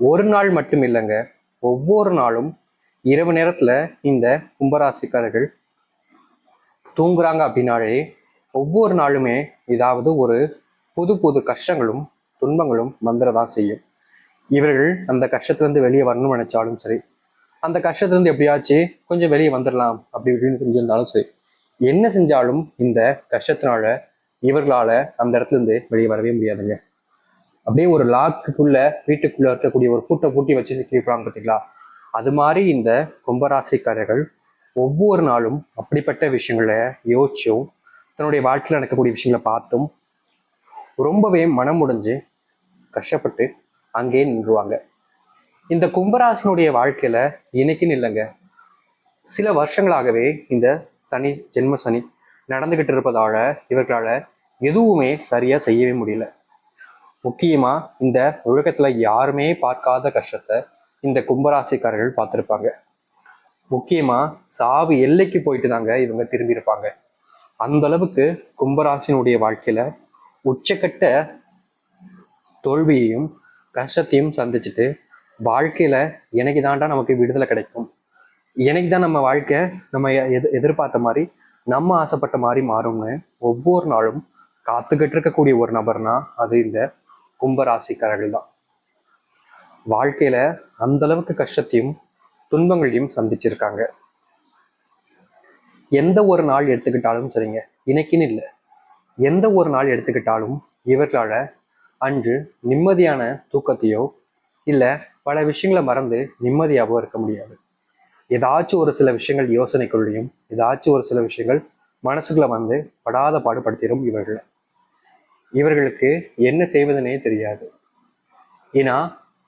ஒரு நாள் மட்டும் இல்லைங்க ஒவ்வொரு நாளும் இரவு நேரத்தில் இந்த கும்பராசிக்காரர்கள் தூங்குறாங்க அப்படின்னாலே ஒவ்வொரு நாளுமே ஏதாவது ஒரு புது புது கஷ்டங்களும் துன்பங்களும் வந்துடதான் செய்யும். இவர்கள் அந்த கஷ்டத்துலேருந்து வெளியே வரணும்னு நினைச்சாலும் சரி அந்த கஷ்டத்துலேருந்து எப்படியாச்சு கொஞ்சம் வெளியே வந்துடலாம் அப்படி இப்படின்னு செஞ்சிருந்தாலும் சரி என்ன செஞ்சாலும் இந்த கஷ்டத்தினால இவர்களால் அந்த இடத்துல இருந்து வெளியே வரவே முடியாதுங்க. அப்படியே ஒரு லாக்குக்குள்ள வீட்டுக்குள்ள இருக்கக்கூடிய ஒரு பூட்டை பூட்டி வச்சு சிக்கி வைப்பாங்க பார்த்தீங்களா? அது மாதிரி இந்த கும்பராசிக்காரர்கள் ஒவ்வொரு நாளும் அப்படிப்பட்ட விஷயங்களை யோசிச்சும் தன்னுடைய வாழ்க்கையில் நடக்கக்கூடிய விஷயங்களை பார்த்தும் ரொம்பவே மனம் முடிஞ்சு கஷ்டப்பட்டு அங்கேயே நின்றுவாங்க. இந்த கும்பராசினுடைய வாழ்க்கையில இன்னைக்குன்னு இல்லைங்க. சில வருஷங்களாகவே இந்த சனி ஜென்ம சனி நடந்துகிட்டு இருப்பதால இவர்களால எதுவுமே சரியா செய்யவே முடியல. முக்கியமா இந்த உலகத்துல யாருமே பார்க்காத கஷ்டத்தை இந்த கும்பராசிக்காரர்கள் பார்த்திருப்பாங்க. முக்கியமா சாவு எல்லைக்கு போயிட்டு தாங்க இவங்க திரும்பியிருப்பாங்க. அந்த அளவுக்கு கும்பராசினுடைய வாழ்க்கையில உச்சக்கட்ட தோல்வியையும் கஷ்டத்தையும் சந்திச்சுட்டு வாழ்க்கையில எனக்கு தாண்டா நமக்கு விடுதலை கிடைக்கும்? எனக்கு தான் நம்ம வாழ்க்கை நம்ம எது எதிர்பார்த்த மாதிரி நம்ம ஆசைப்பட்ட மாதிரி மாறும்னு ஒவ்வொரு நாளும் காத்துக்கிட்டு இருக்கக்கூடிய ஒரு நபர்னா அது இந்த கும்பராசிக்காரர்கள் தான் வாழ்க்கையில அந்த அளவுக்கு கஷ்டத்தையும் துன்பங்களையும் சந்திச்சிருக்காங்க. எந்த ஒரு நாள் எடுத்துக்கிட்டாலும் சரிங்க இன்னைக்குன்னு இல்லை. எந்த ஒரு நாள் எடுத்துக்கிட்டாலும் இவர்களால அன்று நிம்மதியான தூக்கத்தையோ இல்லை பல விஷயங்களை மறந்து நிம்மதியாகவோ இருக்க முடியாது. ஏதாச்சும் ஒரு சில விஷயங்கள் யோசனைக்குள்ளேயும் ஏதாச்சும் ஒரு சில விஷயங்கள் மனசுக்குள்ள வந்து படாத பாடுபடுத்திடும் இவர்களை. இவர்களுக்கு என்ன செய்வதுனே தெரியாது. ஏன்னா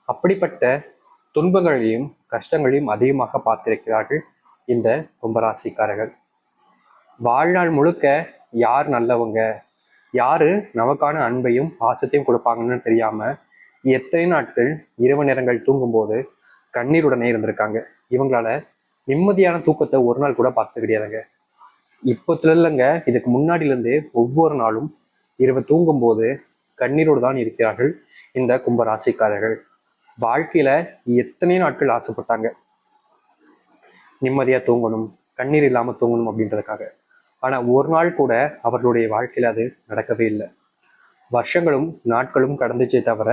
அப்படிப்பட்ட துன்பங்களையும் கஷ்டங்களையும் அதிகமாக பார்த்திருக்கிறார்கள் இந்த கும்பராசிக்காரர்கள். வாழ்நாள் முழுக்க யார் நல்லவங்க? யாரு நமக்கான அன்பையும் பாசத்தையும் கொடுப்பாங்கன்னு தெரியாம எத்தனை நாட்கள் இரவு நேரங்கள் தூங்கும்போது கண்ணீருடனே இருந்திருக்காங்க. இவங்களால நிம்மதியான தூக்கத்தை ஒரு நாள் கூட பார்த்து கிடையாதுங்க இப்போத்துல இல்லைங்க இதுக்கு முன்னாடிலேருந்து ஒவ்வொரு நாளும் இரவு தூங்கும்போது கண்ணீரோடு தான் இருக்கிறார்கள் இந்த கும்பராசிக்காரர்கள். வாழ்க்கையில எத்தனை நாட்கள் ஆசைப்பட்டாங்க? நிம்மதியா தூங்கணும் கண்ணீர் இல்லாம தூங்கணும் அப்படின்றதுக்காக. ஆனா ஒரு நாள் கூட அவர்களுடைய வாழ்க்கையில அது நடக்கவே இல்லை. வருஷங்களும் நாட்களும் கடந்துச்சே தவிர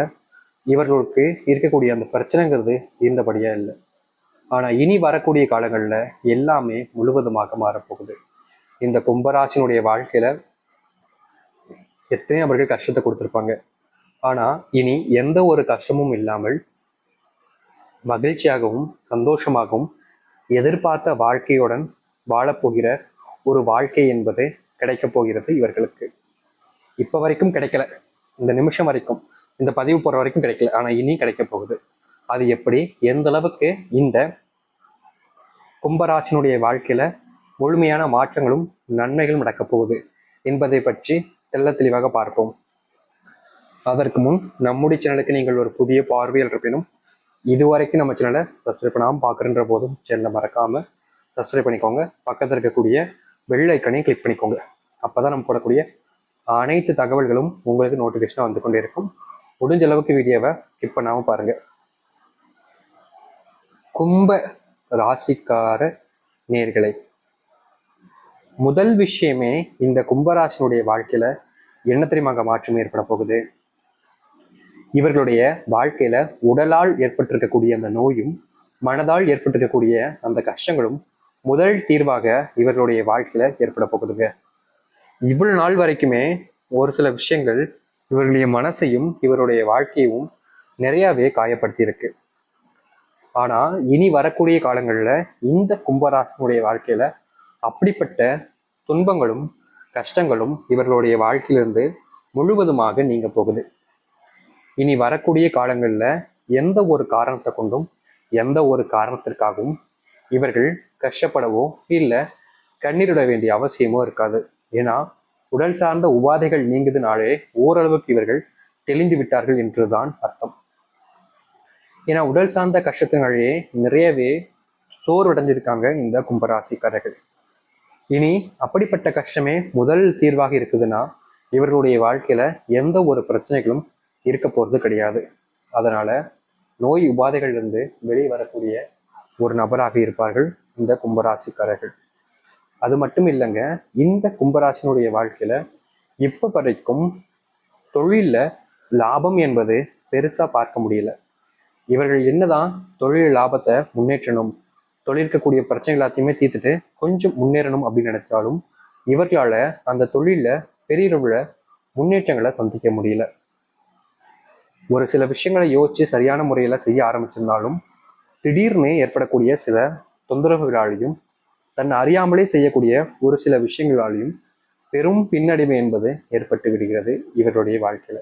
இவர்களுக்கு இருக்கக்கூடிய அந்த பிரச்சனைங்கிறது இருந்தபடியா இல்லை. ஆனா இனி வரக்கூடிய காலங்கள்ல எல்லாமே முழுவதுமாக மாறப்போகுது. இந்த கும்பராசினுடைய வாழ்க்கையில எத்தனையோ அவர்கள் கஷ்டத்தை கொடுத்துருப்பாங்க. ஆனா இனி எந்த ஒரு கஷ்டமும் இல்லாமல் மகிழ்ச்சியாகவும் சந்தோஷமாகவும் எதிர்பார்த்த வாழ்க்கையுடன் வாழப்போகிற ஒரு வாழ்க்கை என்பது கிடைக்கப் போகிறது இவர்களுக்கு. இப்போ வரைக்கும் கிடைக்கல. இந்த நிமிஷம் வரைக்கும் இந்த பதிவு போற வரைக்கும் கிடைக்கல. ஆனா இனி கிடைக்க போகுது. அது எப்படி? எந்த அளவுக்கு இந்த கும்பராசினுடைய வாழ்க்கையில முழுமையான மாற்றங்களும் நன்மைகளும் நடக்கப் போகுது என்பதை பற்றி தெல்ல தெளிவாக பார்ப்போம். அதற்கு முன் நம்முடைய சேனலுக்கு நீங்கள் ஒரு புதிய பார்வையில் இருப்பினும் இதுவரைக்கும் நம்ம சேனலை சப்ஸ்கிரைப் பண்ணாமல் பார்க்குறன்ற போதும் சேனலை மறக்காமல் சப்ஸ்கிரைப் பண்ணிக்கோங்க. பக்கத்தில் இருக்கக்கூடிய பெல் ஐக்கனையும் கிளிக் பண்ணிக்கோங்க. அப்பதான் நம்ம போடக்கூடிய அனைத்து தகவல்களும் உங்களுக்கு நோட்டிஃபிகேஷனாக வந்து கொண்டே இருக்கும் முடிஞ்ச அளவுக்கு வீடியோவை ஸ்கிப் பண்ணாமல் பாருங்கள் கும்ப ராசிக்கார நேர்களை. முதல் விஷயமே இந்த கும்பராசினுடைய வாழ்க்கையில் என்ன தெரியுமாங்க மாற்றம் ஏற்பட போகுது? இவர்களுடைய வாழ்க்கையில உடலால் ஏற்பட்டிருக்கக்கூடிய அந்த நோயும் மனதால் ஏற்பட்டிருக்கக்கூடிய அந்த கஷ்டங்களும் முதல் தீர்வாக இவர்களுடைய வாழ்க்கையில ஏற்பட போகுதுங்க. இவ்வளவு நாள் வரைக்குமே ஒரு சில விஷயங்கள் இவர்களுடைய மனசையும் இவருடைய வாழ்க்கையும் நிறையாவே காயப்படுத்தி இருக்கு ஆனா இனி வரக்கூடிய காலங்களில் இந்த கும்பராசனுடைய வாழ்க்கையில அப்படிப்பட்ட துன்பங்களும் கஷ்டங்களும் இவர்களுடைய வாழ்க்கையிலிருந்து முழுவதுமாக நீங்க போகுது. இனி வரக்கூடிய காலங்களில் எந்த ஒரு காரணத்தை கொண்டும் எந்த ஒரு காரணத்திற்காகவும் இவர்கள் கஷ்டப்படவோ இல்லை கண்ணீரிட வேண்டிய அவசியமோ இருக்காது. ஏன்னா உடல் சார்ந்த உபாதைகள் நீங்குதுனாலே ஓரளவுக்கு இவர்கள் தெளிந்து விட்டார்கள் என்றுதான் அர்த்தம். ஏன்னா உடல் சார்ந்த கஷ்டத்தினாலேயே நிறையவே சோர்வடைஞ்சிருக்காங்க இந்த கும்பராசிக்காரர்கள். இனி அப்படிப்பட்ட கஷ்டமே முதல் தீர்வாக இருக்குதுன்னா இவர்களுடைய வாழ்க்கையில எந்த ஒரு பிரச்சனைகளும் இருக்க போறது கிடையாது. அதனால நோய் உபாதைகளிலிருந்து வெளியே வரக்கூடிய ஒரு நபராக இருப்பார்கள் இந்த கும்பராசிக்காரர்கள். அது மட்டும் இல்லைங்க இந்த கும்பராசினுடைய வாழ்க்கையில இப்ப வரைக்கும் தொழிலில் லாபம் என்பது பெருசா பார்க்க முடியல. இவர்கள் என்னதான் தொழில் லாபத்தை முன்னேற்றணும் தொழில் இருக்கக்கூடிய பிரச்சனை எல்லாத்தையுமே தீர்த்துட்டு கொஞ்சம் முன்னேறணும் அப்படின்னு நினைச்சாலும் இவர்களால் அந்த தொழிலில் பெரிய முன்னேற்றங்களை சந்திக்க முடியல. ஒரு சில விஷயங்களை யோசிச்சு சரியான முறையில் செய்ய ஆரம்பிச்சிருந்தாலும் திடீர்னு ஏற்படக்கூடிய சில தொந்தரவுகளாலையும் தன்னை அறியாமலே செய்யக்கூடிய ஒரு சில விஷயங்களாலையும் பெரும் பின்னடைவு என்பது ஏற்பட்டு விடுகிறது இவருடைய வாழ்க்கையில.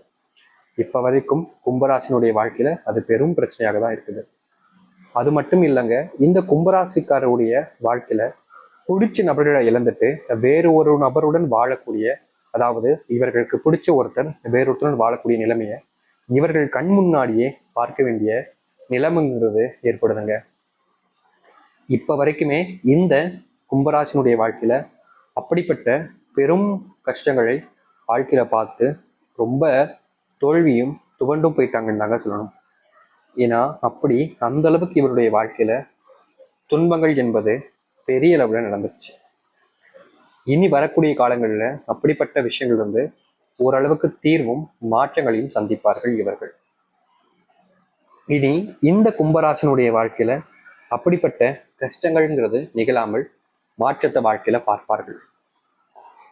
இப்ப வரைக்கும் கும்பராசினுடைய வாழ்க்கையில அது பெரும் பிரச்சனையாக தான் இருக்குது. அது மட்டும் இல்லைங்க இந்த கும்பராசிக்காரருடைய வாழ்க்கையில பிடிச்ச நபர்களை இழந்துட்டு வேறு ஒரு நபருடன் வாழக்கூடிய அதாவது இவர்களுக்கு பிடிச்ச ஒருத்தர் வேறொருத்தருடன் வாழக்கூடிய நிலைமையை இவர்கள் கண் முன்னாடியே பார்க்க வேண்டிய நிலைமைங்கிறது ஏற்படுதுங்க. இப்ப வரைக்குமே இந்த கும்பராசினுடைய வாழ்க்கையில அப்படிப்பட்ட பெரும் கஷ்டங்களை வாழ்க்கையில பார்த்து ரொம்ப தோல்வியும் துவண்டும் போயிட்டாங்கன்னு தாங்க சொல்லணும். ஏன்னா அப்படி அந்த அளவுக்கு இவருடைய வாழ்க்கையில துன்பங்கள் என்பது பெரிய அளவுல நடந்துச்சு இனி வரக்கூடிய காலங்களில் அப்படிப்பட்ட விஷயங்கள் வந்து ஓரளவுக்கு தீர்வும் மாற்றங்களையும் சந்திப்பார்கள் இவர்கள். இனி இந்த கும்பராசனுடைய வாழ்க்கையில அப்படிப்பட்ட கஷ்டங்கள்ங்கிறது நிகழாமல் மாற்றத்தை வாழ்க்கையில பார்ப்பார்கள்.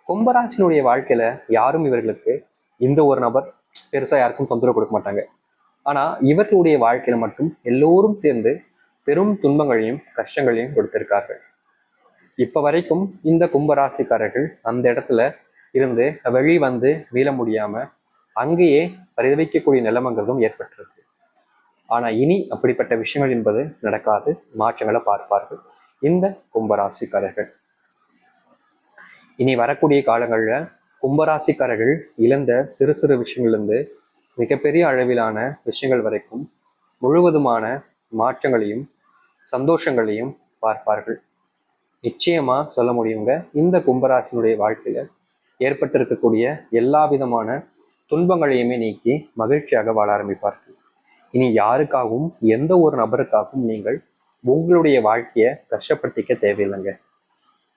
கும்பராசினுடைய வாழ்க்கையில யாரும் இவர்களுக்கு இந்த ஒரு நபர் பெருசா யாருக்கும் தொந்தரவு கொடுக்க மாட்டாங்க. ஆனால் இவர்களுடைய வாழ்க்கையில மட்டும் எல்லோரும் சேர்ந்து பெரும் துன்பங்களையும் கஷ்டங்களையும் கொடுத்திருக்கார்கள். இப்ப வரைக்கும் இந்த கும்பராசிக்காரர்கள் அந்த இடத்துல இருந்து வெளி வந்து மீள முடியாம அங்கேயே பரிதவிக்கக்கூடிய நிலைமைங்கிறதும் ஏற்பட்டிருக்கு. ஆனா இனி அப்படிப்பட்ட விஷயங்கள் என்பது நடக்காது மாற்றங்களை பார்ப்பார்கள் இந்த கும்பராசிக்காரர்கள். இனி வரக்கூடிய காலங்களில் கும்பராசிக்காரர்கள் இழந்த சிறு சிறு விஷயங்கள்லேருந்து மிகப்பெரிய அளவிலான விஷயங்கள் வரைக்கும் முழுவதுமான மாற்றங்களையும் சந்தோஷங்களையும் பார்ப்பார்கள். நிச்சயமா சொல்ல முடியுங்க இந்த கும்பராசினுடைய வாழ்க்கையில ஏற்பட்டிருக்கக்கூடிய எல்லா விதமான துன்பங்களையுமே நீக்கி மகிழ்ச்சியாக வாழ ஆரம்பிப்பார்கள். இனி யாருக்காகவும் எந்த ஒரு நபருக்காகவும் நீங்கள் உங்களுடைய வாழ்க்கையை கஷ்டப்படுத்திக்க தேவையில்லைங்க.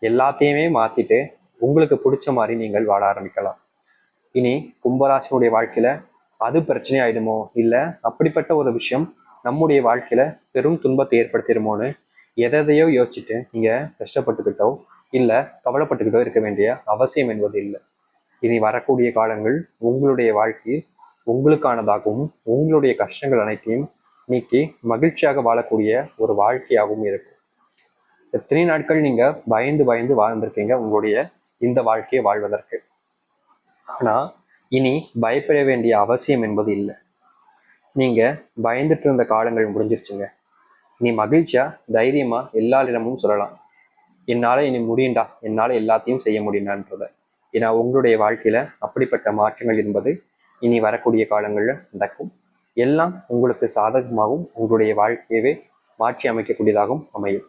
எல்லாத்தையுமே மாத்திட்டு உங்களுக்கு பிடிச்ச மாதிரி நீங்கள் வாழ ஆரம்பிக்கலாம். இனி கும்பராசினுடைய வாழ்க்கையில அது பிரச்சனை ஆயிடுமோ இல்லை அப்படிப்பட்ட ஒரு விஷயம் நம்முடைய வாழ்க்கையில பெரும் துன்பத்தை ஏற்படுத்திடுமோன்னு எதையோ யோசிச்சுட்டு நீங்க கஷ்டப்பட்டுக்கிட்டோ இல்லை கவலைப்பட்டுக்கிட்டோ இருக்க வேண்டிய அவசியம் என்பது இல்லை. இனி வரக்கூடிய காலங்கள் உங்களுடைய வாழ்க்கை உங்களுக்கானதாகவும் உங்களுடைய கஷ்டங்கள் அனைத்தையும் நீக்கி மகிழ்ச்சியாக வாழக்கூடிய ஒரு வாழ்க்கையாகவும் இருக்கும். எத்தனை நாட்கள் நீங்க பயந்து பயந்து வாழ்ந்திருக்கீங்க உங்களுடைய இந்த வாழ்க்கையை வாழ்வதற்கு? ஆனா இனி பயப்பட வேண்டிய அவசியம் என்பது இல்லை. நீங்கள் பயந்துட்டு இருந்த காலங்கள் முடிஞ்சிருச்சுங்க. நீ மகிழ்ச்சியா? தைரியமாக எல்லாரிடமும் சொல்லலாம். என்னால் இனி முடியும்டா. என்னால் எல்லாத்தையும் செய்ய முடியும்ன்றத ஏன்னா உங்களுடைய வாழ்க்கையில் அப்படிப்பட்ட மாற்றங்கள் என்பது இனி வரக்கூடிய காலங்களில் நடக்கும். எல்லாம் உங்களுக்கு சாதகமாகவும் உங்களுடைய வாழ்க்கையவே மாற்றி அமைக்கக்கூடியதாகவும் அமையும்.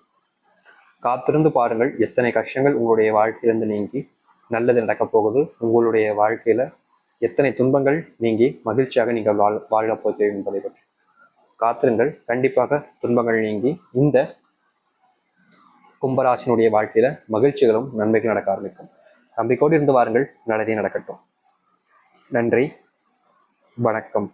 காத்திருந்து பாருங்கள் எத்தனை கஷ்டங்கள் உங்களுடைய வாழ்க்கையிலிருந்து நீங்கி நல்லது நடக்கப் போகுது. உங்களுடைய வாழ்க்கையில் எத்தனை துன்பங்கள் நீங்கி மகிழ்ச்சியாக நீங்கள் வாழ் வாழப் போகிறீர்கள் என்பதை பற்றி. காத்திருங்கள். கண்டிப்பாக துன்பங்கள் நீங்கி இந்த கும்பராசினுடைய வாழ்க்கையில மகிழ்ச்சிகளும் நன்மைகள் நடக்க ஆரம்பிக்கும். நம்பிக்கோடு இருந்து வாருங்கள். நல்லதே நடக்கட்டும். நன்றி. வணக்கம்.